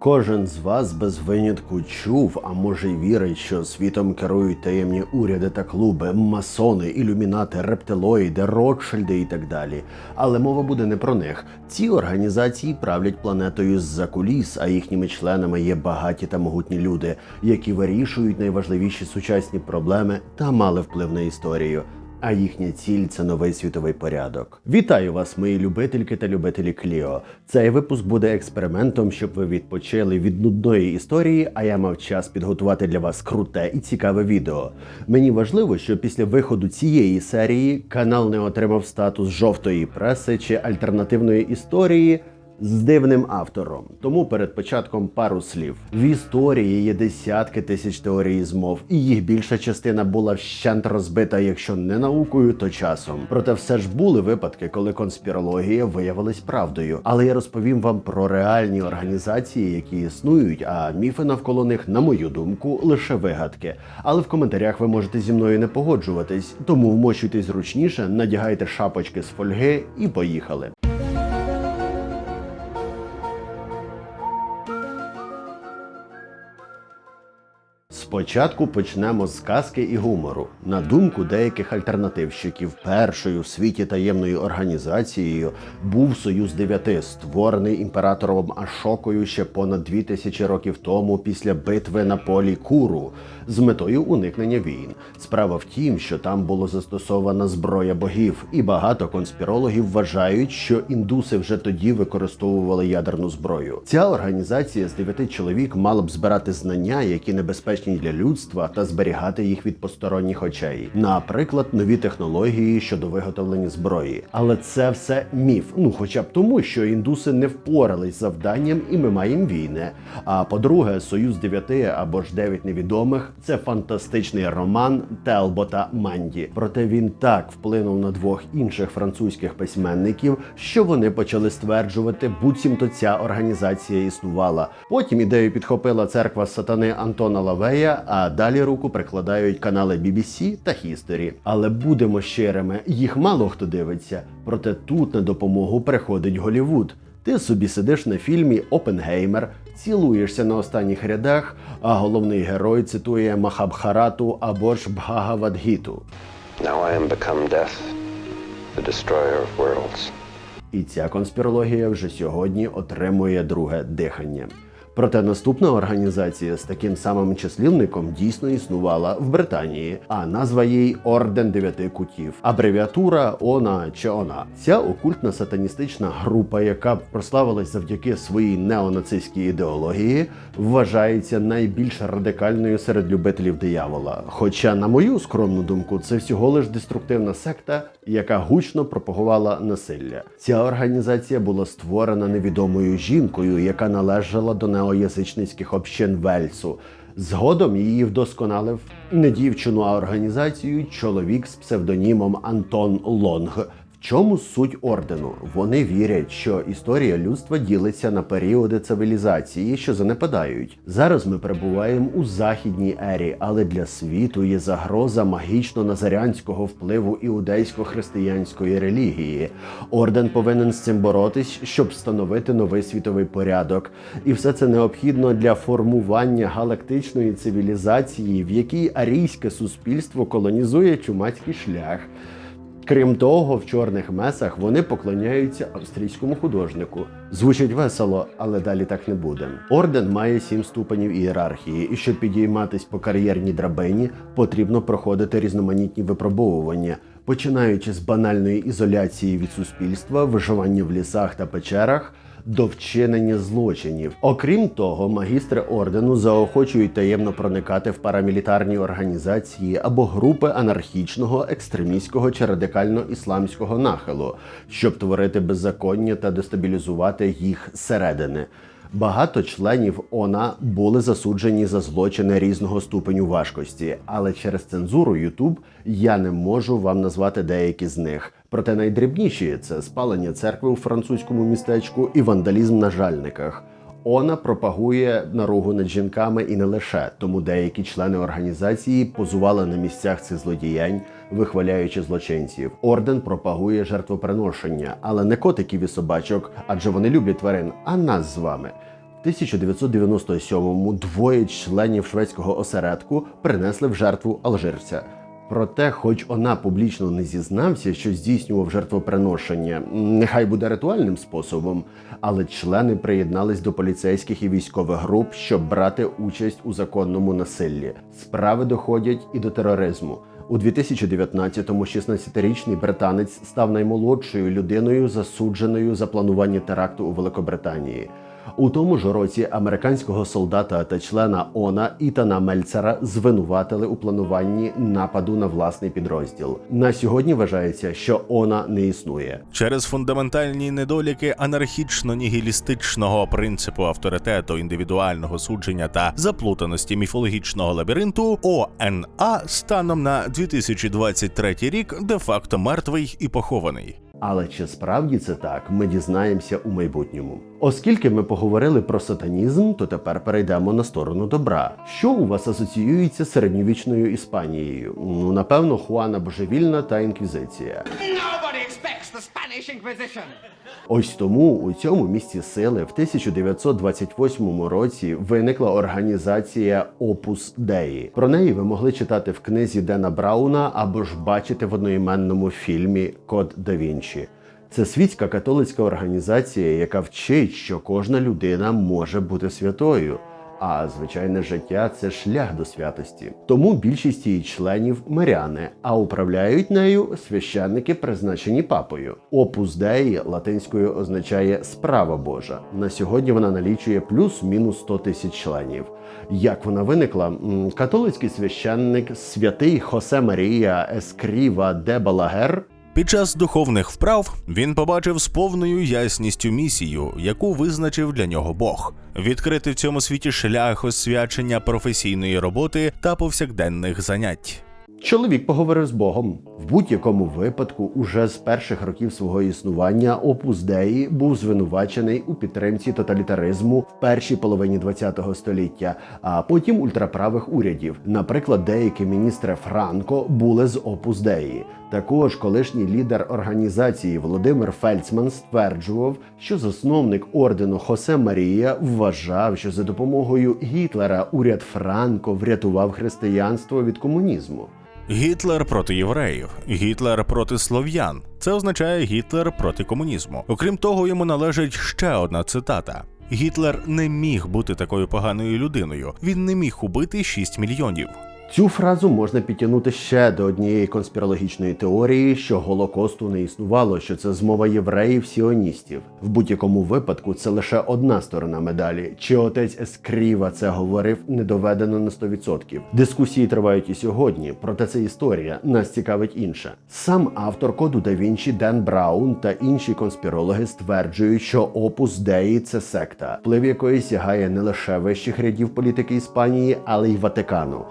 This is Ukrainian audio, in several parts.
Кожен з вас без винятку чув, а може й вірить, що світом керують таємні уряди та клуби, масони, ілюмінати, рептилоїди, Ротшильди і так далі. Але мова буде не про них. Ці організації правлять планетою з-за куліс, а їхніми членами є багаті та могутні люди, які вирішують найважливіші сучасні проблеми та мали вплив на історію. А їхня ціль це новий світовий порядок. Вітаю вас, мої любительки та любителі Кліо. Цей випуск буде експериментом, щоб ви відпочили від нудної історії, а я мав час підготувати для вас круте і цікаве відео. Мені важливо, що після виходу цієї серії канал не отримав статус жовтої преси чи альтернативної історії. З дивним автором, тому перед початком пару слів. В історії є десятки тисяч теорій змов, і їх більша частина була вщент розбита, якщо не наукою, то часом. Проте все ж були випадки, коли конспірологія виявилась правдою. Але я розповім вам про реальні організації, які існують, а міфи навколо них, на мою думку, лише вигадки. Але в коментарях ви можете зі мною не погоджуватись, тому вмощуйтесь зручніше, надягайте шапочки з фольги і поїхали. Спочатку почнемо з казки і гумору. На думку деяких альтернативщиків, першою в світі таємною організацією був Союз Дев'яти, створений імператором Ашокою ще понад дві тисячі років тому після битви на полі Куру з метою уникнення війн. Справа в тім, що там було застосована зброя богів, і багато конспірологів вважають, що індуси вже тоді використовували ядерну зброю. Ця організація з дев'яти чоловік мала б збирати знання, які небезпечні для людства, та зберігати їх від посторонніх очей. Наприклад, нові технології щодо виготовлення зброї. Але це все міф. Ну, хоча б тому, що індуси не впорались з завданням, і ми маємо війни. А по-друге, союз дев'яти або ж дев'ять невідомих це фантастичний роман Телбота Манді. Проте він так вплинув на двох інших французьких письменників, що вони почали стверджувати, буцімто ця організація існувала. Потім ідею підхопила церква сатани Антона Лавея, а далі руку прикладають канали BBC та History. Але будемо щирими, їх мало хто дивиться. Проте тут на допомогу приходить Голівуд. Ти собі сидиш на фільмі Опенгеймер, цілуєшся на останніх рядах, а головний герой цитує Махабхарату або ж Бхагавадгіту. Now I am become death, the destroyer of worlds. І ця конспірологія вже сьогодні отримує друге дихання. Проте наступна організація з таким самим числівником дійсно існувала в Британії, а назва їй Орден Дев'яти Кутів, абревіатура ОНА чи ОНА. Ця окультна сатаністична група, яка прославилась завдяки своїй неонацистській ідеології, вважається найбільш радикальною серед любителів диявола. Хоча, на мою скромну думку, це всього лиш деструктивна секта, яка гучно пропагувала насилля. Ця організація була створена невідомою жінкою, яка належала до неоязичницьких общин Вельсу. Згодом її вдосконалив не дівчину, а організацію чоловік з псевдонімом Антон Лонг. Чому суть ордену? Вони вірять, що історія людства ділиться на періоди цивілізації, що занепадають. Зараз ми перебуваємо у західній ері, але для світу є загроза магічно-назарянського впливу іудейсько-християнської релігії. Орден повинен з цим боротись, щоб встановити новий світовий порядок. І все це необхідно для формування галактичної цивілізації, в якій арійське суспільство колонізує чумацький шлях. Крім того, в чорних месах вони поклоняються австрійському художнику. Звучить весело, але далі так не буде. Орден має сім ступенів ієрархії, і щоб підійматись по кар'єрній драбині, потрібно проходити різноманітні випробовування, починаючи з банальної ізоляції від суспільства, виживання в лісах та печерах. До вчинення злочинів. Окрім того, магістри ордену заохочують таємно проникати в парамілітарні організації або групи анархічного, екстремістського чи радикально-ісламського нахилу, щоб творити беззаконня та дестабілізувати їх зсередини. Багато членів ОНА були засуджені за злочини різного ступеню важкості, але через цензуру YouTube я не можу вам назвати деякі з них. Проте найдрібніші це спалення церкви у французькому містечку і вандалізм на жальниках. ОНА пропагує наругу над жінками і не лише, тому деякі члени організації позували на місцях цих злодіянь, вихваляючи злочинців. Орден пропагує жертвоприношення, але не котиків і собачок, адже вони люблять тварин, а нас з вами. В 1997-му двоє членів шведського осередку принесли в жертву алжирця. Проте, хоч вона публічно не зізнався, що здійснював жертвоприношення, нехай буде ритуальним способом, але члени приєднались до поліцейських і військових груп, щоб брати участь у законному насиллі. Справи доходять і до тероризму. У 2019-му 16-річний британець став наймолодшою людиною, засудженою за планування теракту у Великобританії. У тому ж році американського солдата та члена ОНА Ітана Мельцера звинуватили у плануванні нападу на власний підрозділ. На сьогодні вважається, що ОНА не існує. Через фундаментальні недоліки анархічно-нігілістичного принципу авторитету індивідуального судження та заплутаності міфологічного лабіринту ОНА станом на 2023 рік де-факто мертвий і похований. Але чи справді це так, ми дізнаємося у майбутньому. Оскільки ми поговорили про сатанізм, то тепер перейдемо на сторону добра. Що у вас асоціюється з середньовічною Іспанією? Ну, напевно, Хуана Божевільна та Інквізиція. Ось тому у цьому місці сили в 1928 році виникла організація Opus Dei. Про неї ви могли читати в книзі Дена Брауна або ж бачити в одноіменному фільмі Код да Вінчі. Це світська католицька організація, яка вчить, що кожна людина може бути святою. А звичайне життя це шлях до святості. Тому більшість її членів миряни, а управляють нею священники, призначені папою. Опус Dei латинською означає справа Божа. На сьогодні вона налічує плюс-мінус 100 тисяч членів. Як вона виникла? Католицький священник святий Хосе Марія Ескріва де Балагер Під час духовних вправ він побачив з повною ясністю місію, яку визначив для нього Бог відкрити в цьому світі шлях освячення професійної роботи та повсякденних занять. Чоловік поговорив з Богом. В будь-якому випадку, уже з перших років свого існування, Опус Деї був звинувачений у підтримці тоталітаризму в першій половині ХХ століття, а потім ультраправих урядів. Наприклад, деякі міністри Франко були з Опус Деї. Також колишній лідер організації Володимир Фельдсман стверджував, що засновник ордену Хосе Марія вважав, що за допомогою Гітлера уряд Франко врятував християнство від комунізму. Гітлер проти євреїв, Гітлер проти слов'ян. Це означає Гітлер проти комунізму. Окрім того, йому належить ще одна цитата. Гітлер не міг бути такою поганою людиною. Він не міг убити 6 мільйонів. Цю фразу можна підтягнути ще до однієї конспірологічної теорії, що голокосту не існувало, що це змова євреїв сіоністів. В будь-якому випадку це лише одна сторона медалі. Чи отець Ескріва це говорив, не доведено на 100%. Дискусії тривають і сьогодні, проте це історія. Нас цікавить інше. Сам автор коду да Вінчі Ден Браун та інші конспірологи стверджують, що опус Деї це секта, вплив якої сягає не лише вищих рядів політики Іспанії, але й Ватикану.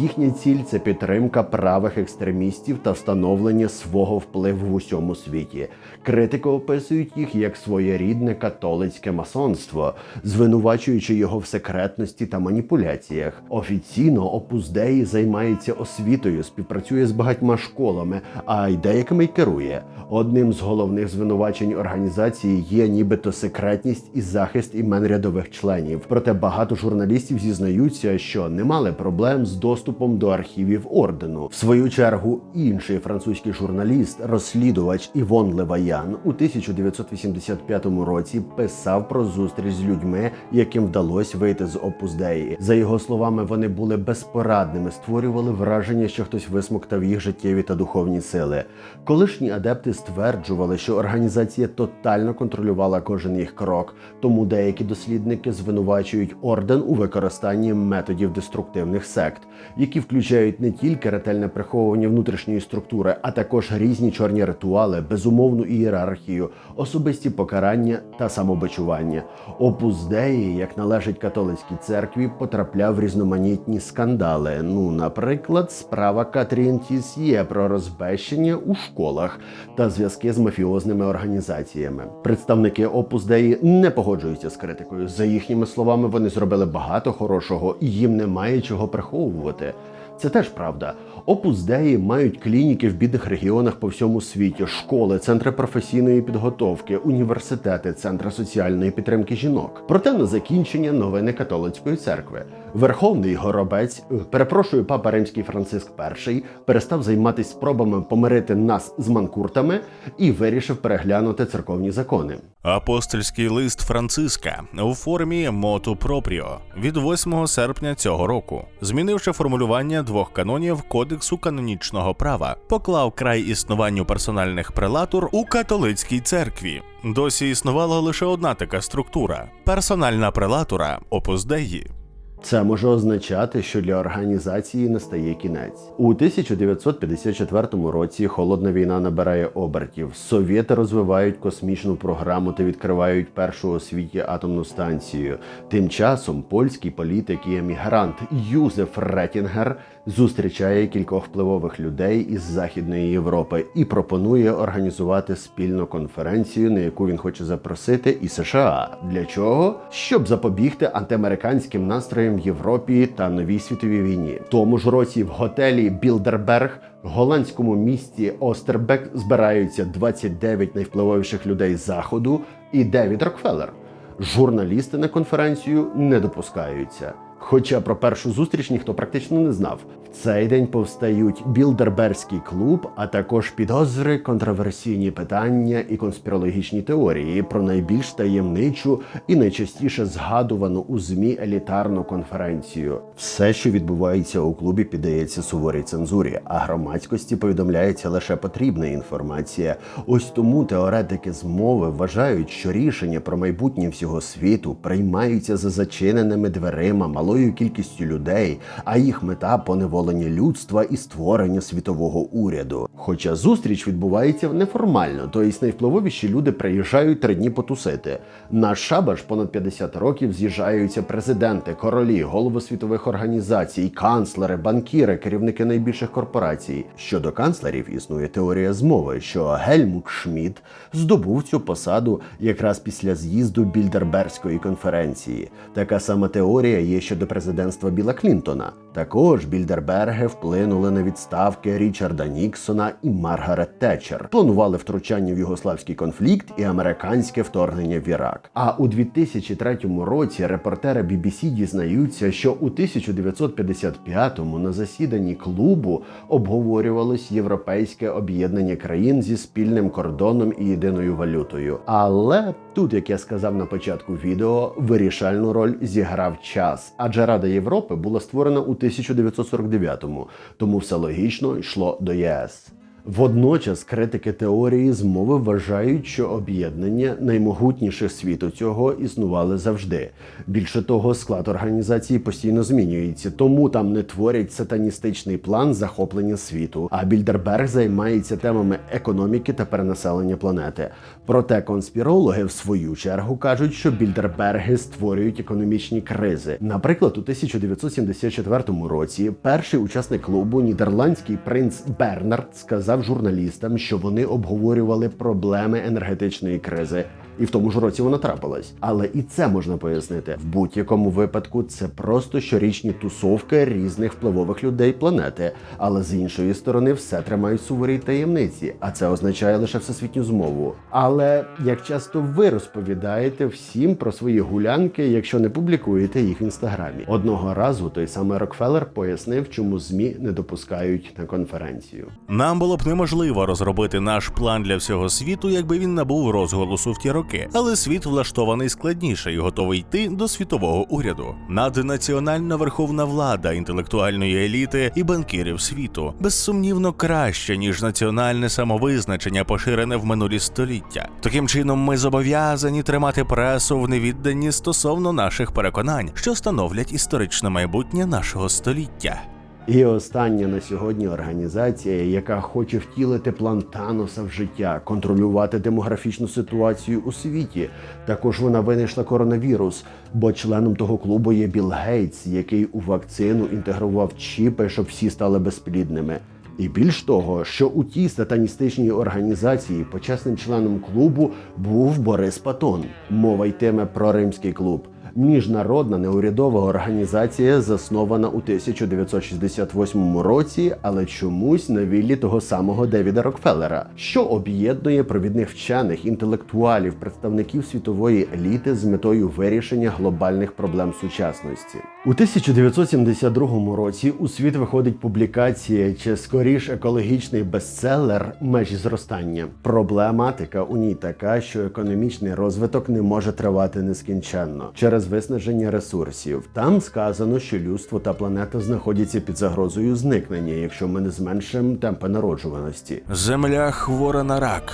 Їхня ціль це підтримка правих екстремістів та встановлення свого впливу в усьому світі. Критики описують їх як своєрідне католицьке масонство, звинувачуючи його в секретності та маніпуляціях. Офіційно Опус Деї займається освітою, співпрацює з багатьма школами, а й деякими й керує. Одним з головних звинувачень організації є нібито секретність і захист імен рядових членів. Проте багато журналістів зізнаються, що не мали проблем з доступом до архівів ордену. В свою чергу інший французький журналіст, розслідувач Івон Леваян у 1985 році писав про зустріч з людьми, яким вдалося вийти з Опус Деї. За його словами, вони були безпорадними, створювали враження, що хтось висмоктав їх життєві та духовні сили. Колишні адепти стверджували, що організація тотально контролювала кожен їх крок, тому деякі дослідники звинувачують орден у використанні методів деструктивних сект, які включають не тільки ретельне приховування внутрішньої структури, а також різні чорні ритуали, безумовну ієрархію, особисті покарання та самобичування. Опус Деї, як належить католицькій церкві, потрапляв різноманітні скандали. Ну, наприклад, справа Катрін Тісьє про розбещення у школах та зв'язки з мафіозними організаціями. Представники Опус Деї не погоджуються з критикою. За їхніми словами, вони зробили багато хорошого і їм немає чого приховувати. Це теж правда. Опуздеї мають клініки в бідних регіонах по всьому світі, школи, центри професійної підготовки, університети, центри соціальної підтримки жінок. Проте на закінчення новини католицької церкви. Верховний горобець, е, перепрошую, папа римський Франциск І, перестав займатися спробами помирити нас з манкуртами і вирішив переглянути церковні закони. Апостольський лист Франциска у формі моту пропріо від 8 серпня цього року, змінивши формулювання двох канонів Кодексу канонічного права, поклав край існуванню персональних прелатур у католицькій церкві. Досі існувала лише одна така структура персональна прелатура Dei. Це може означати, що для організації настає кінець. У 1954 році холодна війна набирає обертів. Совєти розвивають космічну програму та відкривають першу у світі атомну станцію. Тим часом польський політик і емігрант Юзеф Ретінгер зустрічає кількох впливових людей із Західної Європи і пропонує організувати спільну конференцію, на яку він хоче запросити і США. Для чого? Щоб запобігти антиамериканським настроям в Європі та новій світовій війні. В тому ж році в готелі Білдерберг, голландському місті Остербек, збираються 29 найвпливовіших людей заходу і Девід Рокфеллер. Журналісти на конференцію не допускаються. Хоча про першу зустріч ніхто практично не знав. В цей день повстають Білдерберський клуб, а також підозри, контроверсійні питання і конспірологічні теорії про найбільш таємничу і найчастіше згадувану у змі елітарну конференцію. Все, що відбувається у клубі, піддається суворій цензурі, а громадськості повідомляється лише потрібна інформація. Ось тому теоретики змови вважають, що рішення про майбутнє всього світу приймаються за зачиненими дверима малою кількістю людей, а їх мета поневолення людства і створення світового уряду. Хоча зустріч відбувається неформально, тобто найвпливовіші люди приїжджають три дні потусити. На шабаш понад 50 років з'їжджаються президенти, королі, голови світових організацій, канцлери, банкіри, керівники найбільших корпорацій. Щодо канцлерів існує теорія змови, що Гельмут Шмідт здобув цю посаду якраз після з'їзду Більдерберської конференції. Така сама теорія є щодо президентства Біла Клінтона. Також Більдерберги вплинули на відставки Річарда Ніксона і Маргарет Тетчер, планували втручання в югославський конфлікт і американське вторгнення в Ірак. А у 2003 році репортери BBC дізнаються, що у 1955-му на засіданні клубу обговорювалось європейське об'єднання країн зі спільним кордоном і єдиною валютою. Але тут, як я сказав на початку відео, вирішальну роль зіграв час, адже Рада Європи була створена у 1949-му, тому все логічно йшло до ЄС. Водночас критики теорії змови вважають, що об'єднання наймогутніших світу цього існували завжди. Більше того, склад організації постійно змінюється, тому там не творять сатаністичний план захоплення світу. А Більдерберг займається темами економіки та перенаселення планети. Проте конспірологи в свою чергу кажуть, що Більдерберги створюють економічні кризи. Наприклад, у 1974 році перший учасник клубу, нідерландський принц Бернард, сказав журналістам, що вони обговорювали проблеми енергетичної кризи. І в тому ж році вона трапилась. Але і це можна пояснити. В будь-якому випадку це просто щорічні тусовки різних впливових людей планети. Але з іншої сторони, все тримають суворій таємниці, а це означає лише всесвітню змову. Але як часто ви розповідаєте всім про свої гулянки, якщо не публікуєте їх в інстаграмі? Одного разу той самий Рокфеллер пояснив, чому змі не допускають на конференцію. Нам було б неможливо розробити наш план для всього світу, якби він набув розголосу в ті роки. Але світ влаштований складніше і готовий йти до світового уряду. Наднаціональна верховна влада інтелектуальної еліти і банкірів світу безсумнівно краще ніж національне самовизначення, поширене в минулі століття. Таким чином, ми зобов'язані тримати пресу в невідданні стосовно наших переконань, що становлять історичне майбутнє нашого століття. І остання на сьогодні організація, яка хоче втілити план Таноса в життя, контролювати демографічну ситуацію у світі. Також вона винайшла коронавірус, бо членом того клубу є Білл Гейтс, який у вакцину інтегрував чіпи, щоб всі стали безплідними. І більш того, що у тій сатаністичній організації почесним членом клубу був Борис Патон. Мова йтиме про римський клуб. Міжнародна неурядова організація заснована у 1968 році, але чомусь на віллі того самого Девіда Рокфеллера, що об'єднує провідних вчених, інтелектуалів, представників світової еліти з метою вирішення глобальних проблем сучасності. У 1972 році у світ виходить публікація, чи скоріш екологічний бестселер межі зростання. Проблематика у ній така, що економічний розвиток не може тривати нескінченно через виснаження ресурсів. Там сказано, що людство та планета знаходяться під загрозою зникнення, якщо ми не зменшимо темпи народжуваності. Земля хвора на рак.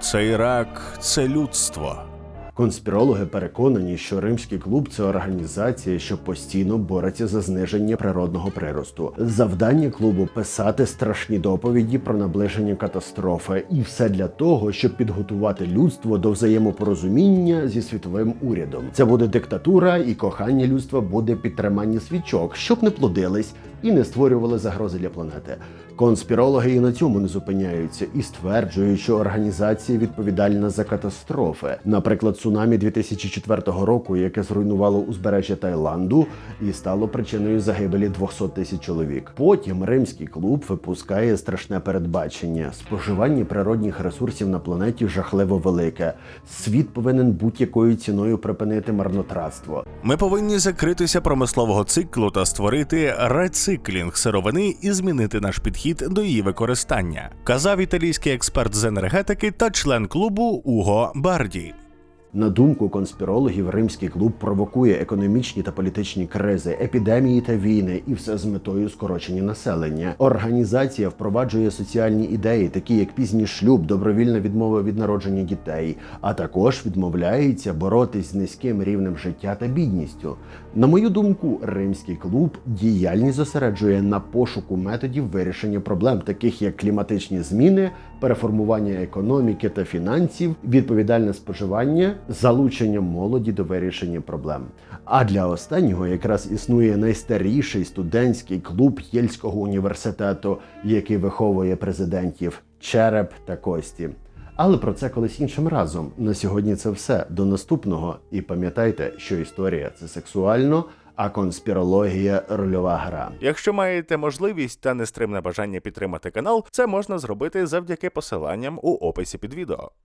Цей рак це людство. Конспірологи переконані, що римський клуб це організація, що постійно бореться за зниження природного приросту. Завдання клубу писати страшні доповіді про наближення катастрофи, і все для того, щоб підготувати людство до взаємопорозуміння зі світовим урядом. Це буде диктатура, і кохання людства буде підтримання свічок, щоб не плодились і не створювали загрози для планети. Конспірологи і на цьому не зупиняються і стверджують, що організація відповідальна за катастрофи, наприклад, цунамі 2004 року, яке зруйнувало узбережжя Таїланду і стало причиною загибелі 200 тисяч чоловік. Потім римський клуб випускає страшне передбачення: споживання природних ресурсів на планеті жахливо велике. Світ повинен будь-якою ціною припинити марнотратство. Ми повинні закритися промислового циклу та створити рециклінг сировини і змінити наш підхід до її використання, казав італійський експерт з енергетики та член клубу Уго Барді. На думку конспірологів, римський клуб провокує економічні та політичні кризи, епідемії та війни, і все з метою скорочення населення. Організація впроваджує соціальні ідеї, такі як пізній шлюб, добровільна відмова від народження дітей, а також відмовляється боротись з низьким рівнем життя та бідністю. На мою думку, римський клуб діяльність зосереджує на пошуку методів вирішення проблем, таких як кліматичні зміни, переформування економіки та фінансів, відповідальне споживання, залучення молоді до вирішення проблем. А для останнього якраз існує найстаріший студентський клуб Єльського університету, який виховує президентів череп та кості. Але про це колись іншим разом. На сьогодні це все. До наступного. І пам'ятайте, що історія це сексуально, а конспірологія рольова гра. Якщо маєте можливість та нестримне бажання підтримати канал, це можна зробити завдяки посиланням у описі під відео.